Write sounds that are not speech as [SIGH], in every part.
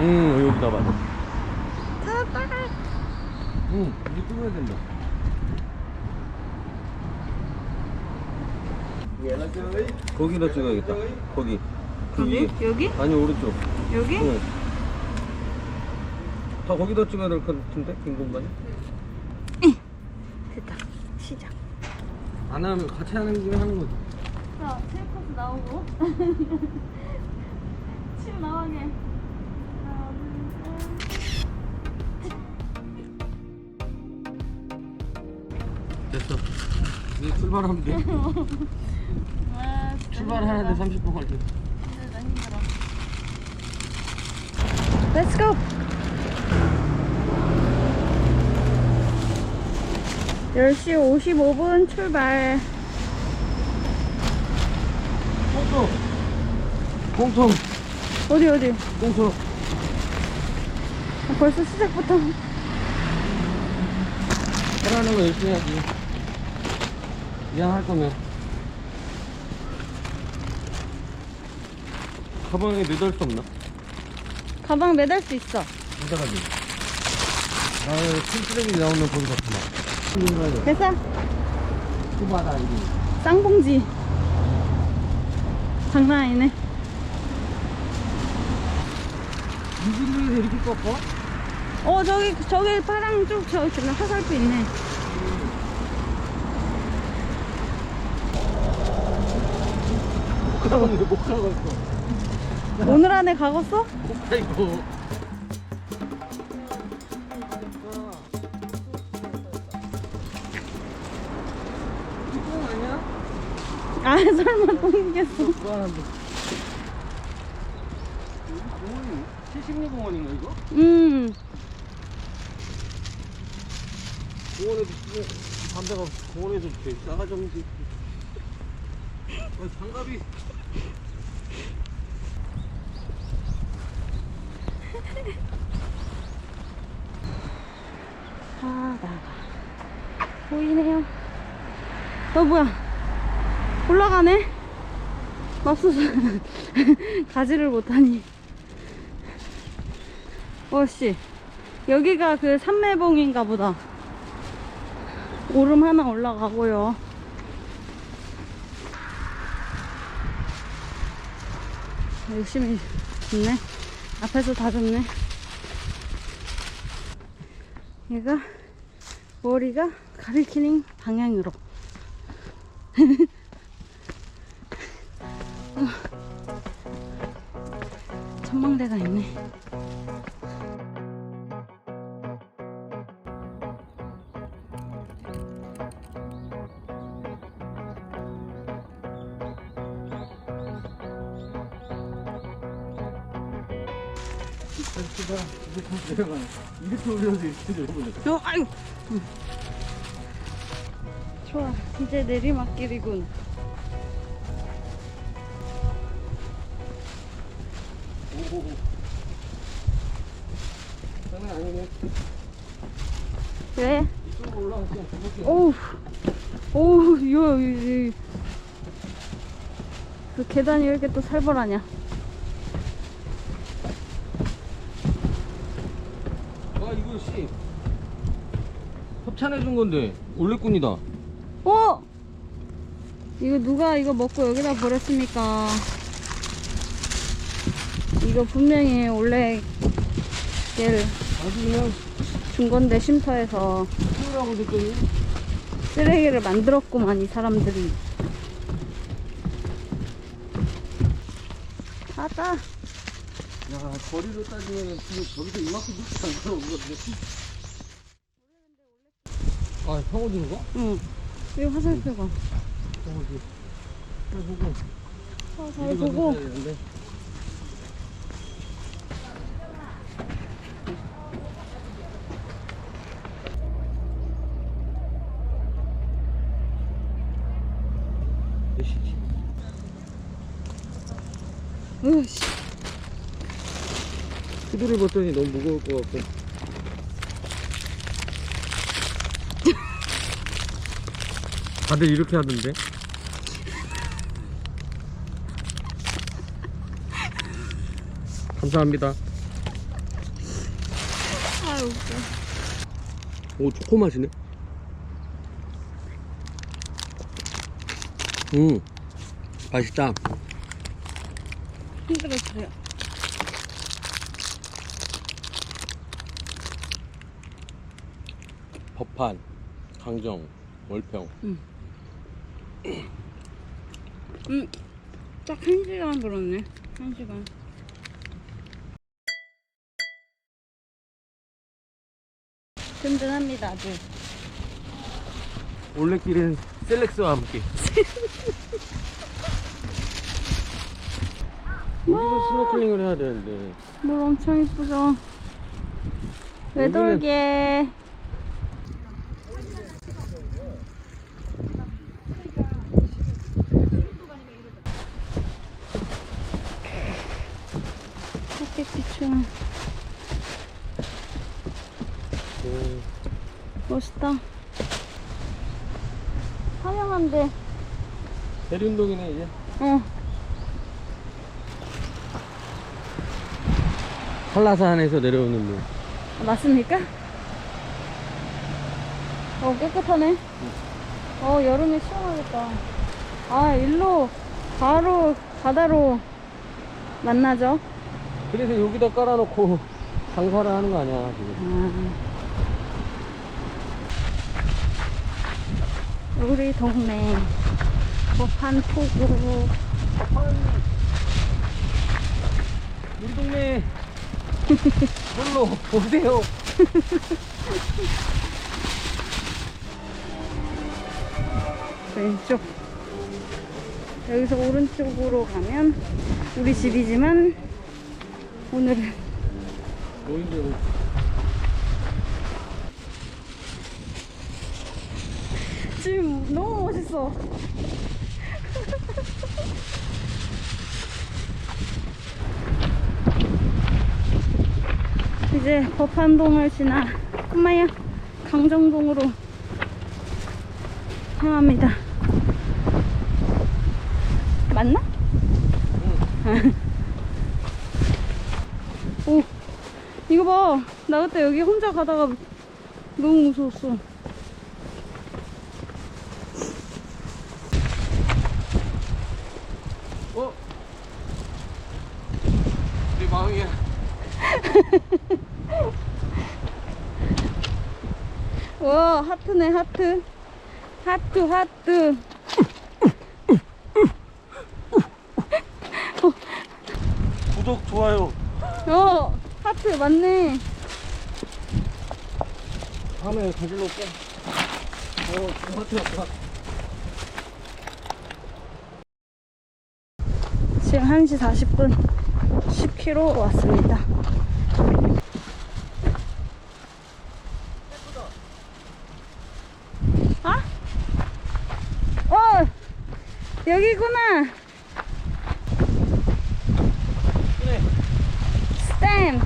응 여기다 맞아 찾았다. 응 이제 끊어야 된다 거기다 찍어야겠다 거기 그 여기? 위에. 여기? 아니 오른쪽 여기? 응. 다 거기다 찍어야 될 것 같은데 빈 공간이 됐다. 시작. 안 하면 같이 하는 김에 하는 거지 자, 체육코스 나오고. [LAUGHS] 침 나가게. 출발하면 돼 아, 진짜 출발하는데 힘들다. 30분 걸려 힘들다, 힘들어. Let's go. 10시 55분 출발. 꽁통 꽁통 어디 어디? 아, 벌써 시작부터. 하라는 거 열심히 해야지 미안할 거면 가방에 매달 수 없나? 가방 매달 수 있어. 매달하지 나는 큰 쓰레기 나오면 거기서 그만 됐어? 수바다 이리 쌍봉지. 장난 아니네. 이길로에서 이렇게 꺾어? 어 저기 저기 파랑 쪽 저기 화살표 있네. 못 못 가고 있어 오늘 안에 가겠어? 아이고 아니야? 아 설마 똥이겠어. 공원이 70리 공원인가 이거? 음. 공원에도 뭐 담배가 공원에도 돼 싸가지 없는 게 아, 장갑이 바다가 보이네요. 어 뭐야? 올라가네? 맙소사 [LAUGHS] 가지를 못하니. 어씨 여기가 그 삼매봉인가 보다. 오름 하나 올라가고요. 열심히 줬네. 앞에서 다 줬네. 얘가 머리가 가리키는 방향으로. [LAUGHS] 어. 전망대가 있네. 봐 이렇게 내려가 이렇게 올려서 이렇게 내려보내 요, 아유. 응. 좋아, 이제 내리막길이군. 오호호 장난 왜? 이쪽으로 죽을게 오우, 오우, 요, 요, 요. 그 계단이 왜 이렇게 또 살벌하냐? 아 이거 씨 협찬해 준 건데 올레꾼이다 어? 이거 누가 이거 먹고 여기다 버렸습니까? 이거 분명히 원래 얘를 아주 그냥 준 건데 쉼터에서 키우라고 그랬더니 쓰레기를 만들었구만 이 사람들이. 바다. 야 거리로 따지면 지금 저기서 이만큼 않고 오거든요 아 형어지는 거? 응. 여기 화살표가. 잘 보고 아, 잘 보고. 으씨. 후드를 벗더니 너무 무거울 것 같고 다들 이렇게 하던데 감사합니다 오 초코 맛이네. 음 맛있다. 주세요. 법한, 강정, 월평. 음, 딱 한 시간 걸었네. 한 시간. 든든합니다, 아주. 올레길은 셀렉스와 함께. 우리도 스노클링을 해야 되는데. 물 엄청 이쁘죠? 외돌개. 햇빛 비추는 음, 멋있다. 화려한데, 대륜동이네 이제. 어, 한라산에서 내려오는 물. 아, 맞습니까? 어, 깨끗하네. 어, 여름에 시원하겠다. 아, 일로 바로 바다로 만나죠. 그래서 여기다 깔아놓고 장사를 하는 거 아니야 지금. 아. 우리 동네 법한 포구 우리 동네 놀러 오세요. 왼쪽. 여기서 오른쪽으로 가면 우리 집이지만 오늘은 노인들. 지금 너무 멋있어 이제 법한동을 지나 엄마야 강정동으로 향합니다 맞나? [LAUGHS] 오 이거 봐나 그때 여기 혼자 가다가 너무 무서웠어 어? 우리 마음이야. 와 하트네 하트 하트 하트 구독 좋아요. 어 하트 맞네 다음에 가지러 올게. 어, 하트였다. 지금 1시 40분 10km 왔습니다 아? 어 여기구나 그래. 스탬.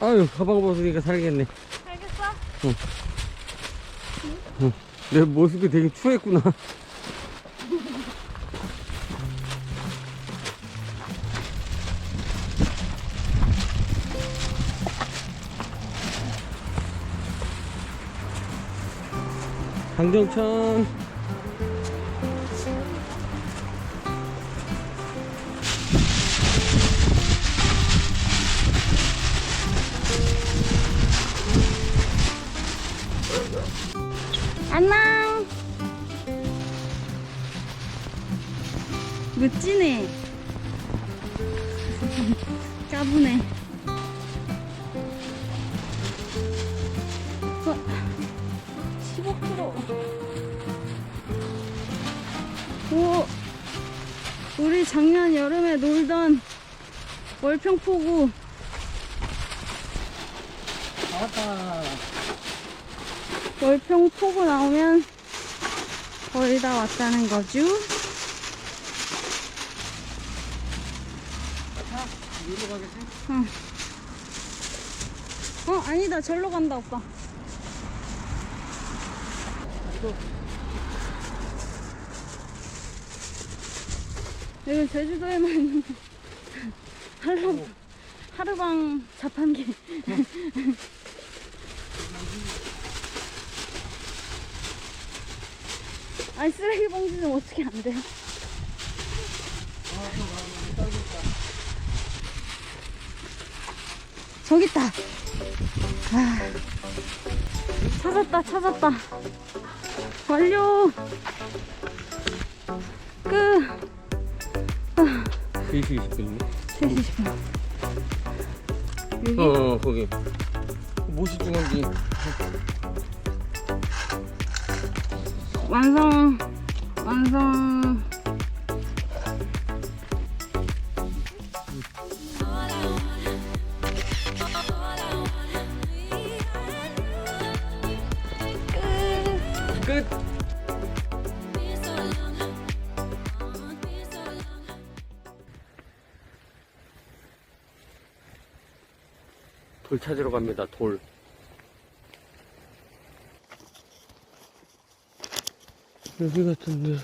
아유, 가방 벗으니까 살겠네. 알겠어? 내 모습이 되게 추했구나. 강정천 까부네. 어, 15kg. 오, 우리 작년 여름에 놀던 월평포구. 나왔다. 월평 포구 나오면 거의 다 왔다는 거죠. 위로 가겠지? 응. 어 아니다. 절로 간다 오빠. 여기 제주도에만 있는 하루, 하루방 자판기. 아니 쓰레기 봉지 좀 어떻게 안 돼요? 저기 있다. 아, 찾았다, 찾았다. 완료. 끝. 3시 20분이네 3시 10분. 여기? 어 거기 무엇이 중요한지 완성. 완성. 돌 찾으러 갑니다 돌. 여기 같은데.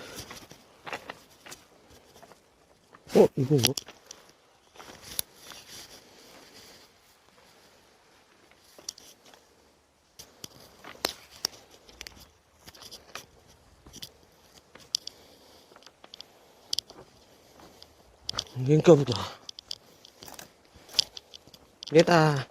어 이거 뭐? 얘인가 보다. 얘다